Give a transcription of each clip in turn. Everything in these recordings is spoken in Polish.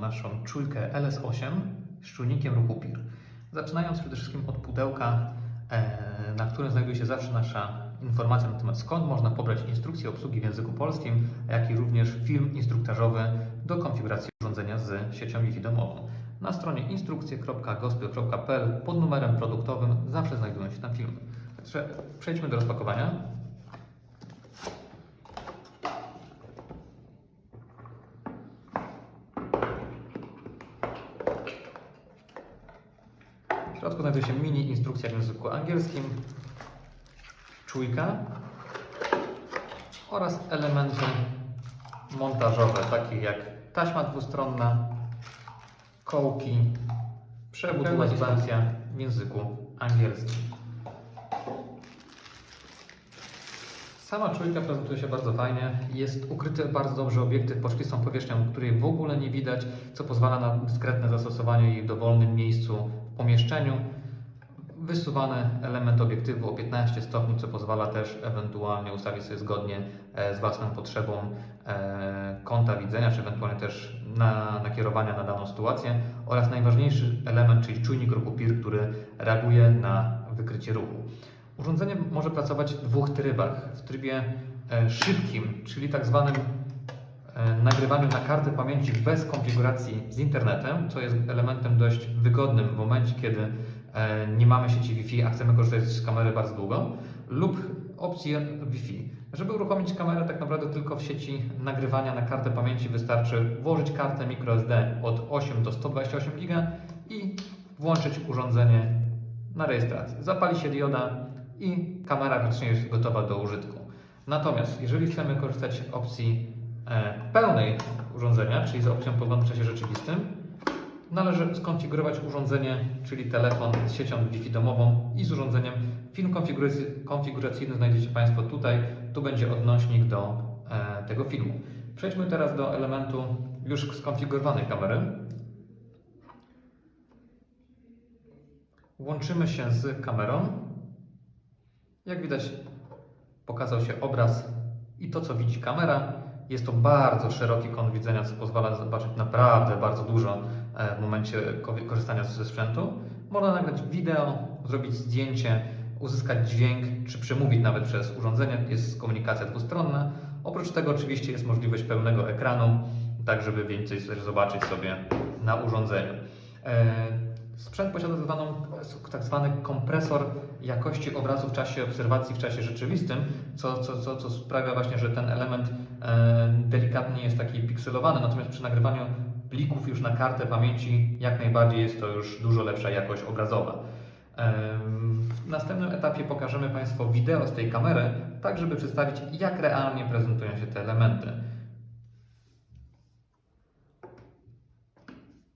naszą czujkę LS8 z czujnikiem ruchu PIR. Zaczynając przede wszystkim od pudełka, e, na którym znajduje się zawsze nasza informacja na temat skąd można pobrać instrukcję obsługi w języku polskim, jak i również film instruktażowy do konfiguracji urządzenia z siecią Wi-Fi domową. Na stronie instrukcje.gospel.pl pod numerem produktowym zawsze znajdują się tam filmy. Także przejdźmy do rozpakowania. Środku znajduje się mini instrukcja w języku angielskim, czujka oraz elementy montażowe, takie jak taśma dwustronna, kołki, przewód USB w języku angielskim. Sama czujka prezentuje się bardzo fajnie. Jest ukryty bardzo dobrze obiektyw poszklistą powierzchnią, której w ogóle nie widać, co pozwala na dyskretne zastosowanie jej w dowolnym miejscu pomieszczeniu. Wysuwany element obiektywu o 15 stopni, co pozwala też ewentualnie ustawić sobie zgodnie e, z własną potrzebą e, kąta widzenia, czy ewentualnie też na, nakierowania na daną sytuację. Oraz najważniejszy element, czyli czujnik ruchu PIR, który reaguje na wykrycie ruchu. Urządzenie może pracować w dwóch trybach. W trybie e, szybkim, czyli tak zwanym nagrywaniu na kartę pamięci bez konfiguracji z internetem, co jest elementem dość wygodnym w momencie, kiedy e, nie mamy sieci Wi-Fi, a chcemy korzystać z kamery bardzo długo, lub opcję Wi-Fi. Żeby uruchomić kamerę tak naprawdę tylko w sieci nagrywania na kartę pamięci wystarczy włożyć kartę microSD od 8 do 128 GB i włączyć urządzenie na rejestrację. Zapali się dioda i kamera praktycznie jest gotowa do użytku. Natomiast jeżeli chcemy korzystać z opcji e, pełnej urządzenia, czyli z opcją podglądu w czasie rzeczywistym, należy skonfigurować urządzenie, czyli telefon z siecią Wi-Fi domową i z urządzeniem. Film konfiguracy- konfiguracyjny znajdziecie Państwo tutaj. Tu będzie odnośnik do e, tego filmu. Przejdźmy teraz do elementu już skonfigurowanej kamery. Łączymy się z kamerą. Jak widać, pokazał się obraz i to, co widzi kamera. Jest to bardzo szeroki kąt widzenia, co pozwala zobaczyć naprawdę bardzo dużo e, w momencie ko- korzystania ze sprzętu. Można nagrać wideo, zrobić zdjęcie, uzyskać dźwięk, czy przemówić nawet przez urządzenie. Jest komunikacja dwustronna. Oprócz tego oczywiście jest możliwość pełnego ekranu, tak żeby więcej zobaczyć sobie na urządzeniu. Sprzęt posiada tak, tak zwany kompresor jakości obrazu w czasie obserwacji, w czasie rzeczywistym, co, co, co, co sprawia właśnie, że ten element e, delikatnie jest taki pikselowany, natomiast przy nagrywaniu plików już na kartę pamięci jak najbardziej jest to już dużo lepsza jakość obrazowa. E, w następnym etapie pokażemy Państwu wideo z tej kamery, tak żeby przedstawić jak realnie prezentują się te elementy.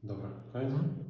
Dobra, fajnie. Mhm.